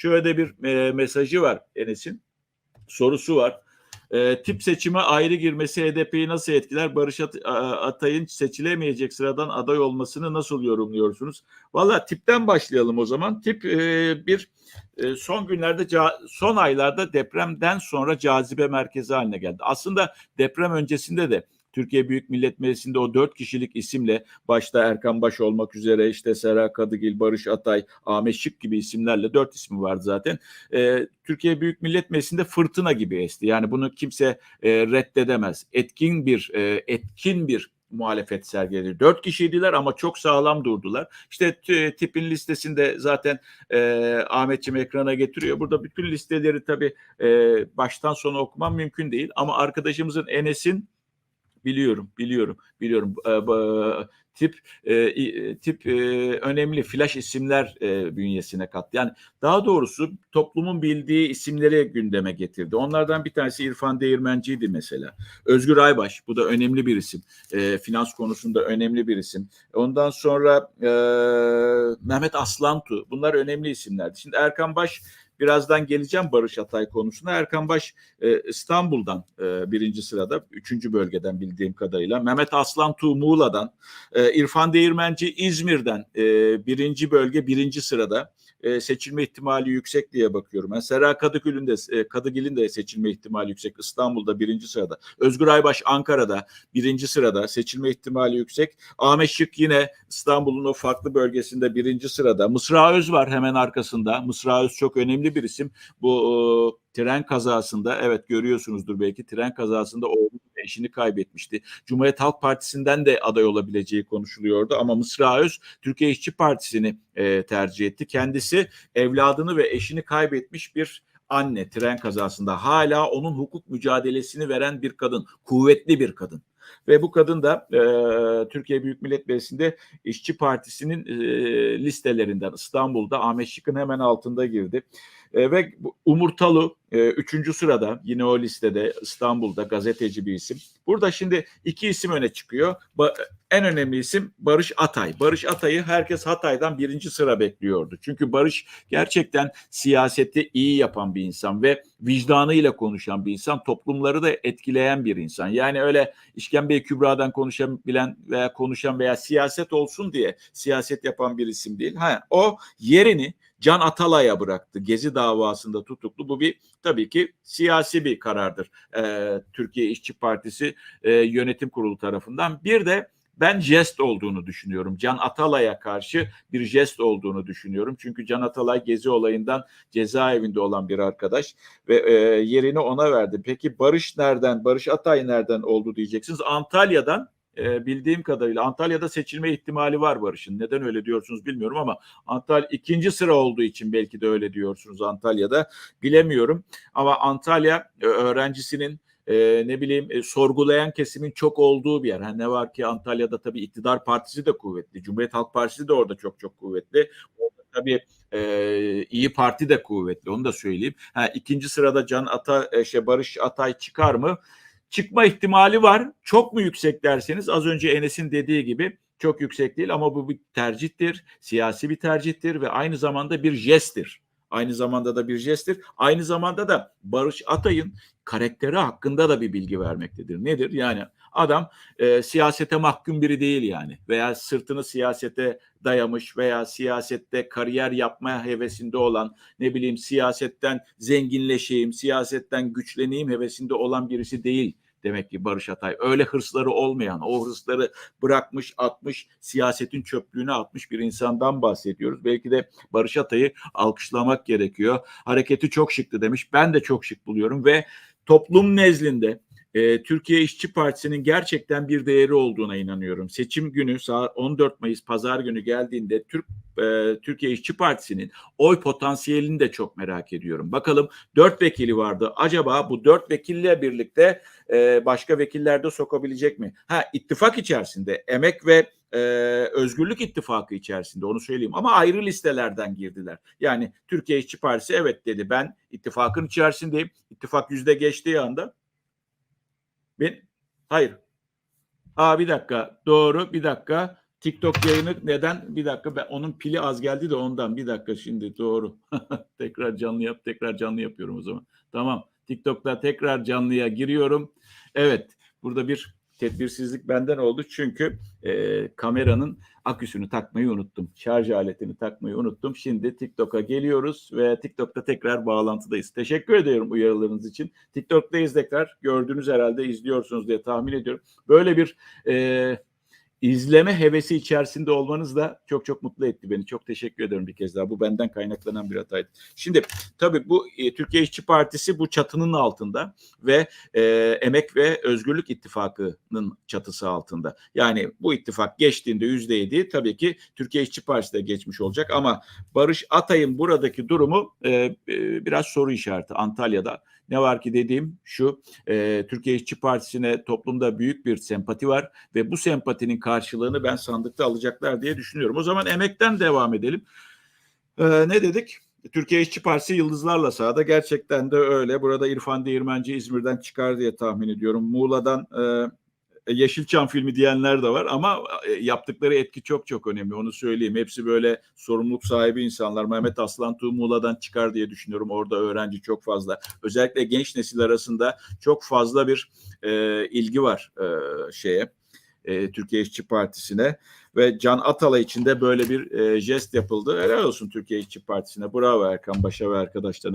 Şöyle de bir e, mesajı var Enes'in. Sorusu var. E, tip seçime ayrı girmesi HDP'yi nasıl etkiler? Barış At- Atay'ın seçilemeyecek sıradan aday olmasını nasıl yorumluyorsunuz? Valla tipten başlayalım o zaman. Tip e, bir e, son günlerde son aylarda depremden sonra cazibe merkezi haline geldi. Aslında deprem öncesinde de Türkiye Büyük Millet Meclisi'nde o dört kişilik isimle başta Erkan Baş olmak üzere işte Sera Kadıgil, Barış Atay, Ahmet Şık gibi isimlerle dört ismi vardı zaten. E, Türkiye Büyük Millet Meclisi'nde fırtına gibi esti. Yani bunu kimse e, reddedemez. Etkin bir e, etkin bir muhalefet sergiledi. Dört kişiydiler ama çok sağlam durdular. İşte tipin listesinde zaten e, Ahmetçim ekrana getiriyor. Burada bütün listeleri tabii e, baştan sona okumam mümkün değil. Ama arkadaşımızın Enes'in biliyorum, biliyorum, biliyorum. E, ba- tip e, tip e, önemli flash isimler e, bünyesine kattı. Yani daha doğrusu toplumun bildiği isimleri gündeme getirdi. Onlardan bir tanesi İrfan Değirmenci'ydi mesela. Özgür Aybaş, bu da önemli bir isim. E, finans konusunda önemli bir isim. Ondan sonra e, Mehmet Aslantu, bunlar önemli isimlerdi. Şimdi Erkan Baş, birazdan geleceğim Barış Atay konusuna. Erkan Baş e, İstanbul'dan e, birinci sırada, üçüncü bölgeden bildiğim kadarıyla. Mehmet Aslantu Muğla'dan, e, İrfan Değirmenci İzmir'den e, birinci bölge, birinci sırada e, seçilme ihtimali yüksek diye bakıyorum. Ben Sera Kadıgül'ün de e, Kadıgil'in de seçilme ihtimali yüksek. İstanbul'da birinci sırada. Özgür Aybaş Ankara'da birinci sırada seçilme ihtimali yüksek. Ahmet Şık yine İstanbul'un o farklı bölgesinde birinci sırada. Mısra Öz var hemen arkasında. Mısra Öz çok önemli bir isim. Bu e, tren kazasında evet görüyorsunuzdur belki tren kazasında oğlu eşini kaybetmişti. Cumhuriyet Halk Partisi'nden de aday olabileceği konuşuluyordu ama Mısra Öz Türkiye İşçi Partisi'ni e, tercih etti. Kendisi evladını ve eşini kaybetmiş bir anne tren kazasında hala onun hukuk mücadelesini veren bir kadın, kuvvetli bir kadın. Ve bu kadın da e, Türkiye Büyük Millet Meclisi'nde İşçi Partisi'nin e, listelerinden İstanbul'da Ahmet Şık'ın hemen altında girdi. E, ve Umurtalı e, üçüncü sırada yine o listede İstanbul'da gazeteci bir isim. Burada şimdi iki isim öne çıkıyor. Ba- en önemli isim Barış Atay. Barış Atay'ı herkes Hatay'dan birinci sıra bekliyordu. Çünkü Barış gerçekten siyaseti iyi yapan bir insan ve vicdanıyla konuşan bir insan, toplumları da etkileyen bir insan. Yani öyle işkembe kübradan konuşabilen veya konuşan veya siyaset olsun diye siyaset yapan bir isim değil. Ha, o yerini Can Atalay'a bıraktı. Gezi davasında tutuklu. Bu bir tabii ki siyasi bir karardır. Ee, Türkiye İşçi Partisi e, yönetim kurulu tarafından. Bir de ben jest olduğunu düşünüyorum. Can Atalay'a karşı bir jest olduğunu düşünüyorum. Çünkü Can Atalay Gezi olayından cezaevinde olan bir arkadaş ve e, yerini ona verdi. Peki Barış nereden, Barış Atay nereden oldu diyeceksiniz. Antalya'dan e, bildiğim kadarıyla Antalya'da seçilme ihtimali var Barış'ın. Neden öyle diyorsunuz bilmiyorum ama Antalya ikinci sıra olduğu için belki de öyle diyorsunuz Antalya'da. Bilemiyorum ama Antalya e, öğrencisinin e, ne bileyim e, sorgulayan kesimin çok olduğu bir yer. Ha, ne var ki Antalya'da tabii iktidar partisi de kuvvetli. Cumhuriyet Halk Partisi de orada çok çok kuvvetli. Orada tabii e, İyi Parti de kuvvetli onu da söyleyeyim. Ha, ikinci sırada Can Ata, e, şey Barış Atay çıkar mı? Çıkma ihtimali var. Çok mu yüksek derseniz az önce Enes'in dediği gibi çok yüksek değil ama bu bir tercihtir. Siyasi bir tercihtir ve aynı zamanda bir jesttir. Aynı zamanda da bir jesttir. Aynı zamanda da Barış Atay'ın karakteri hakkında da bir bilgi vermektedir. Nedir? Yani adam e, siyasete mahkum biri değil yani veya sırtını siyasete dayamış veya siyasette kariyer yapmaya hevesinde olan ne bileyim siyasetten zenginleşeyim, siyasetten güçleneyim hevesinde olan birisi değil demek ki Barış Atay. Öyle hırsları olmayan, o hırsları bırakmış, atmış, siyasetin çöplüğüne atmış bir insandan bahsediyoruz. Belki de Barış Atay'ı alkışlamak gerekiyor. Hareketi çok şıktı demiş. Ben de çok şık buluyorum ve toplum nezdinde e, Türkiye İşçi Partisi'nin gerçekten bir değeri olduğuna inanıyorum. Seçim günü saat 14 Mayıs Pazar günü geldiğinde Türk e, Türkiye İşçi Partisi'nin oy potansiyelini de çok merak ediyorum. Bakalım dört vekili vardı. Acaba bu dört vekille birlikte e, başka vekiller de sokabilecek mi? Ha ittifak içerisinde emek ve e, özgürlük ittifakı içerisinde onu söyleyeyim ama ayrı listelerden girdiler. Yani Türkiye İşçi Partisi evet dedi ben ittifakın içerisindeyim. İttifak yüzde geçtiği anda ben hayır. Aa bir dakika doğru bir dakika TikTok yayını neden? Bir dakika ben onun pili az geldi de ondan. Bir dakika şimdi doğru. tekrar canlı yap, tekrar canlı yapıyorum o zaman. Tamam. TikTok'ta tekrar canlıya giriyorum. Evet. Burada bir tedbirsizlik benden oldu çünkü e, kameranın aküsünü takmayı unuttum. Şarj aletini takmayı unuttum. Şimdi TikTok'a geliyoruz ve TikTok'ta tekrar bağlantıdayız. Teşekkür ediyorum uyarılarınız için. TikTok'tayız tekrar. Gördüğünüz herhalde izliyorsunuz diye tahmin ediyorum. Böyle bir e, izleme hevesi içerisinde olmanız da çok çok mutlu etti beni. Çok teşekkür ederim bir kez daha. Bu benden kaynaklanan bir hataydı. Şimdi tabii bu e, Türkiye İşçi Partisi bu çatının altında ve e, Emek ve Özgürlük İttifakı'nın çatısı altında. Yani bu ittifak geçtiğinde yüzde yedi tabii ki Türkiye İşçi Partisi de geçmiş olacak ama Barış Atay'ın buradaki durumu e, e, biraz soru işareti Antalya'da. Ne var ki dediğim şu, e, Türkiye İşçi Partisi'ne toplumda büyük bir sempati var ve bu sempatinin karşılığını ben sandıkta alacaklar diye düşünüyorum. O zaman emekten devam edelim. E, ne dedik? Türkiye İşçi Partisi yıldızlarla sahada gerçekten de öyle. Burada İrfan Değirmenci İzmir'den çıkar diye tahmin ediyorum. Muğla'dan e, Yeşilçam filmi diyenler de var ama e, yaptıkları etki çok çok önemli onu söyleyeyim. Hepsi böyle sorumluluk sahibi insanlar. Mehmet Aslan Tuğ Muğla'dan çıkar diye düşünüyorum. Orada öğrenci çok fazla. Özellikle genç nesil arasında çok fazla bir e, ilgi var e, şeye. E, Türkiye İşçi Partisi'ne ve Can Atalay için de böyle bir e, jest yapıldı. Helal olsun Türkiye İşçi Partisi'ne. Bravo Erkan Başa ve arkadaşlarına.